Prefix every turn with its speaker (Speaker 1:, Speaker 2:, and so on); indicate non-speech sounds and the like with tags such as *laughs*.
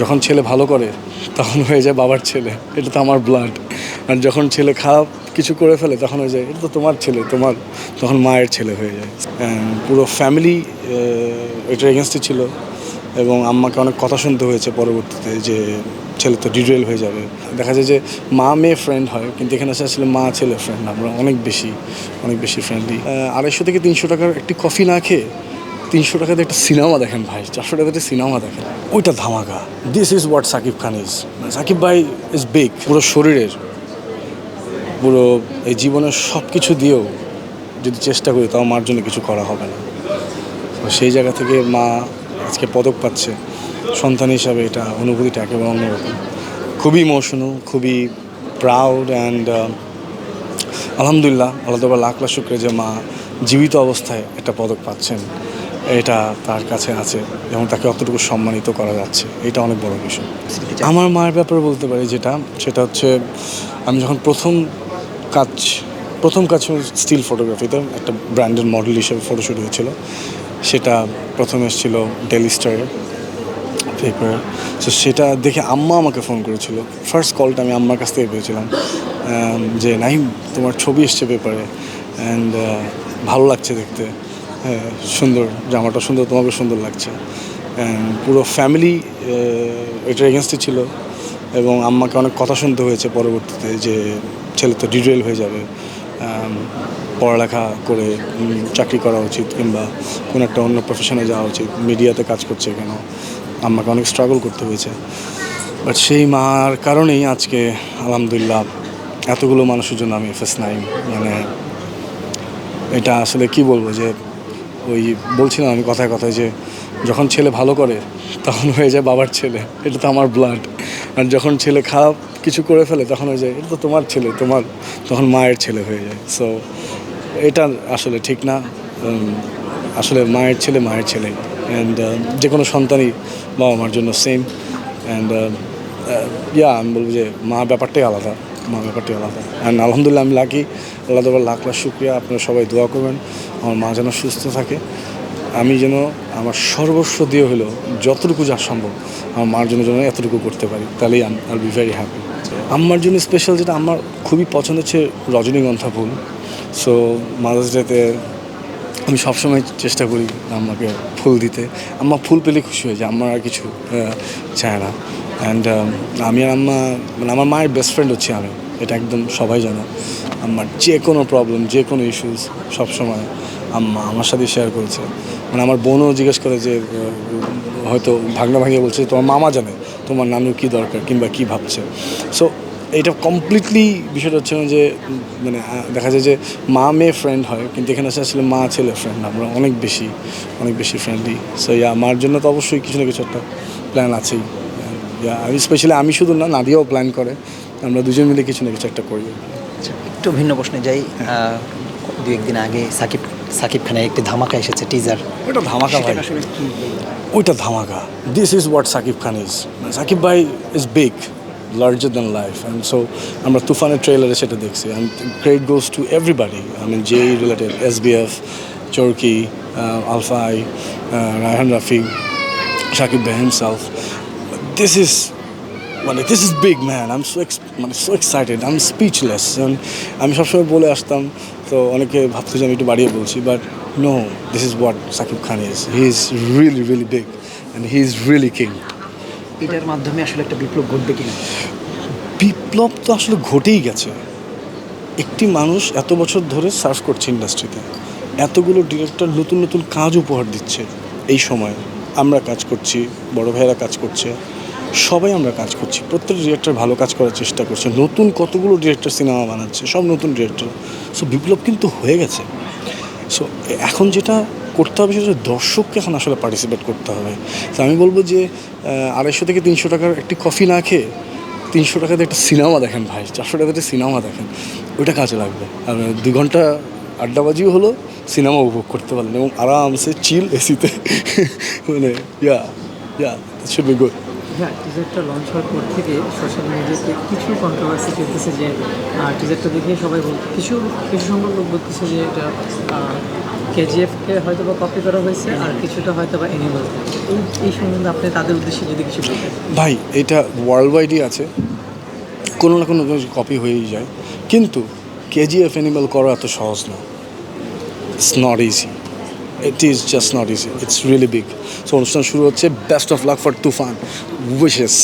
Speaker 1: যখন ছেলে ভালো করে, তখন হয়ে যায় বাবার ছেলে। এটা তো আমার ব্লাড আর যখন ছেলে খারাপ কিছু করে ফেলে, তখন হয়ে যায়, এটা তো তোমার ছেলে, তোমার, তখন মায়ের ছেলে হয়ে যায়। পুরো ফ্যামিলি এটার এগেনস্টে ছিল। এবং আম্মাকে অনেক কথা শুনতে হয়েছে পরবর্তীতে যে ছেলে তো ডিটেল হয়ে যাবে। দেখা যায় যে মা মেয়ে ফ্রেন্ড হয়, কিন্তু এখানে এসে আসলে মা ছেলে ফ্রেন্ড আমরা অনেক বেশি অনেক বেশি ফ্রেন্ডলি আড়াইশো থেকে তিনশো টাকার একটি কফি না খেয়ে তিনশো টাকাতে একটা সিনেমা দেখেন ভাই চারশো টাকাতে সিনেমা দেখেন। ওইটা ধামাকা। This is what Shakib Khan is Shakib ভাই ইজ বিগ পুরো শরীরের পুরো এই জীবনের সব কিছু দিয়েও যদি চেষ্টা করি তাও মার জন্য কিছু করা হবে না। তো সেই জায়গা থেকে মা আজকে পদক পাচ্ছে। সন্তান হিসাবে এটা অনুভূতিটা একেবারে অন্যরকম। খুবই ইমোশনাল খুবই প্রাউড অ্যান্ড আলহামদুলিল্লাহ আল্লাহ লাখ লাখ শুক্রে যে মা জীবিত অবস্থায় একটা পদক পাচ্ছেন। এটা তার কাছে আছে এবং তাকে অতটুকু সম্মানিত করা যাচ্ছে। এটা অনেক বড় বিষয়। আমার মায়ের ব্যাপারে বলতে পারি যেটা সেটা হচ্ছে আমি যখন প্রথম কাজ প্রথম কাজ স্টিল ফটোগ্রাফিতে একটা ব্র্যান্ডের মডেল হিসেবে ফটোশ্যুট হয়েছিল। সেটা প্রথম এসেছিল ডেলি স্টারের পেপার সো সেটা দেখে আম্মা আমাকে ফোন করেছিল। ফার্স্ট কলটা আমি আম্মার কাছ থেকে পেয়েছিলাম যে নাই তোমার ছবি এসছে পেপারে অ্যান্ড ভালো লাগছে দেখতে। সুন্দর, জামাটা সুন্দর তোমাকে সুন্দর লাগছে। পুরো ফ্যামিলি এটার এগেনস্টে ছিল। এবং আম্মাকে অনেক কথা শুনতে হয়েছে পরবর্তীতে যে ছেলে তো ডিটেল হয়ে যাবে। পড়ালেখা করে চাকরি করা উচিত কিংবা কোনো একটা অন্য প্রফেশনে যাওয়া উচিত। মিডিয়াতে কাজ করছে কেন? আম্মাকে অনেক স্ট্রাগল করতে হয়েছে। বাট সেই মার কারণেই আজকে, আলহামদুলিল্লাহ, এতগুলো মানুষের জন্য আমি এফএস নাইন মানে এটা আসলে কি বলব যে ওই বলছিলাম আমি কথায় কথায় যে যখন ছেলে ভালো করে, তখন হয়ে যায় বাবার ছেলে। এটা তো আমার ব্লাড আর যখন ছেলে খারাপ কিছু করে ফেলে, তখন হয়ে যায়, এটা তো তোমার ছেলে, তোমার, তখন মায়ের ছেলে হয়ে যায়। সো এটা আসলে ঠিক না। আসলে মায়ের ছেলে মায়ের ছেলে। অ্যান্ড যে কোনো সন্তানই বাবা মার জন্য সেম অ্যান্ড ইয়া আমি বলব যে মা ব্যাপারটাই আলাদা। মা ব্যাপারটাই আলাদা অ্যান্ড আলহামদুলিল্লাহ আমি লাকি আল্লাহ তাবার লাখ লাখ শুক্রিয়া, আপনারা সবাই দোয়া করবেন, আমার মা যেন সুস্থ থাকে। আমি যেন আমার সর্বস্ব দিয়ে হলেও যতটুকু যা সম্ভব, আমার মার জন্য যেন এতটুকু করতে পারি। তাহলেই আই বি ভেরি হ্যাপি আমার জন্য স্পেশাল যেটা আমার খুবই পছন্দ হচ্ছে রজনীগন্ধা ফুল। সো মাদার্স ডেতে আমি সবসময় চেষ্টা করি আম্মাকে ফুল দিতে। আম্মা ফুল পেলে খুশি হয়ে যায় আমার আর কিছু চায় না। অ্যান্ড আমি আর আম্মা মানে আমার মায়ের বেস্ট ফ্রেন্ড হচ্ছে আমি। এটা একদম সবাই জানো। আমার যে কোনো প্রবলেম যে কোনো ইস্যুস সবসময় আম্মা আমার সাথে শেয়ার করেছে। মানে আমার বোনও জিজ্ঞেস করে যে হয়তো ভাগনা ভাঙিয়ে বলছে তোমার মামা জানে? তোমার নানুর কী দরকার? কিংবা কী ভাবছে? সো এটা কমপ্লিটলি বিষয়টা হচ্ছে না যে মানে দেখা যায় যে, মা মেয়ে ফ্রেন্ড হয়, কিন্তু এখানে আসলে মা ছেলে ফ্রেন্ড আমরা অনেক বেশি অনেক বেশি ফ্রেন্ডলি সো ইয়া মার জন্য তো অবশ্যই কিছু না কিছু একটা প্ল্যান আছেই। স্পেশালি আমি শুধু না নাদিয়াও প্ল্যান করে। আমরা দুজন মিলে কিছু না কিছু একটা করি।
Speaker 2: একটু ভিন্ন প্রশ্নে যাই। দু একদিন আগে সাকিব সাকিব খানের একটি ধামাকা এসেছে টিজার
Speaker 1: ওইটা ধামাকা ভাই। ওইটা ধামাকা। This is what Shakib Khan is Shakib ভাই is big larger than life and so আমরা তুফানের ট্রেলারে সেটা দেখছি। And great goes to everybody I mean J related S V F Chorki আলফাই রায়হান রাফি সাকিব ভাই হিমসেলফ দিস ইজ মানে this is big man I am so মানে so excited I am speechless আমি সবসময় বলে আসতাম তো অনেকে ভাবতো যে আমি একটু বাড়িয়ে বলছি but no this is what Shakib Khan is he is really really big and he is really king
Speaker 2: এটার মাধ্যমে আসলে একটা বিপ্লব ঘটবে কিনা?
Speaker 1: বিপ্লব তো আসলে ঘটেই গেছে। একটি মানুষ এত বছর ধরে সার্ভ করছে ইন্ডাস্ট্রিতে। এতগুলো ডিরেক্টর নতুন নতুন কাজ উপহার দিচ্ছে এই সময়। আমরা কাজ করছি বড় ভাইয়েরা কাজ করছে। সবাই আমরা কাজ করছি। প্রত্যেকটা ডিরেক্টর ভালো কাজ করার চেষ্টা করছে। নতুন কতগুলো ডিরেক্টর সিনেমা বানাচ্ছে, সব নতুন ডিরেক্টর সো বিপ্লব কিন্তু হয়ে গেছে। সো এখন যেটা করতে হবে সেটা দর্শককে এখন আসলে পার্টিসিপেট করতে হবে। তো আমি বলব যে আড়াইশো থেকে তিনশো টাকার একটি কফি না খেয়ে তিনশো টাকাতে একটা সিনেমা দেখেন ভাই, চারশো টাকাতে একটা সিনেমা দেখেন। ওইটা কাজে লাগবে। আর দু ঘণ্টা আড্ডাবাজিও হলো সিনেমা উপভোগ করতে পারলেন এবং আরামসে চিল এসিতে *laughs* মানে yeah yeah should be good
Speaker 3: হ্যাঁ টিজারটা লঞ্চ হওয়ার পর থেকে সোশ্যাল মিডিয়াতে কিছু কন্ট্রোভার্সি চলতেছে যে টিজারটা দেখে সবাই বল, কিছু কিছু সংখ্যক লোক বলতেছে যে এটা কেজিএফকে হয়তো বা কপি করা হয়েছে আর কিছুটা হয়তো বা এই এই সম্বন্ধে আপনি তাদের উদ্দেশ্যে যদি কিছু বলতেন।
Speaker 1: ভাই, এটা ওয়ার্ল্ড ওয়াইডই আছে। কোনো না কোনো কপি হয়েই যায়। কিন্তু কেজিএফ অ্যানিমাল করা এত সহজ না। It's not easy it is just not easy it's really big so অনুষ্ঠান শুরু হচ্ছে best of luck for Toofan wishes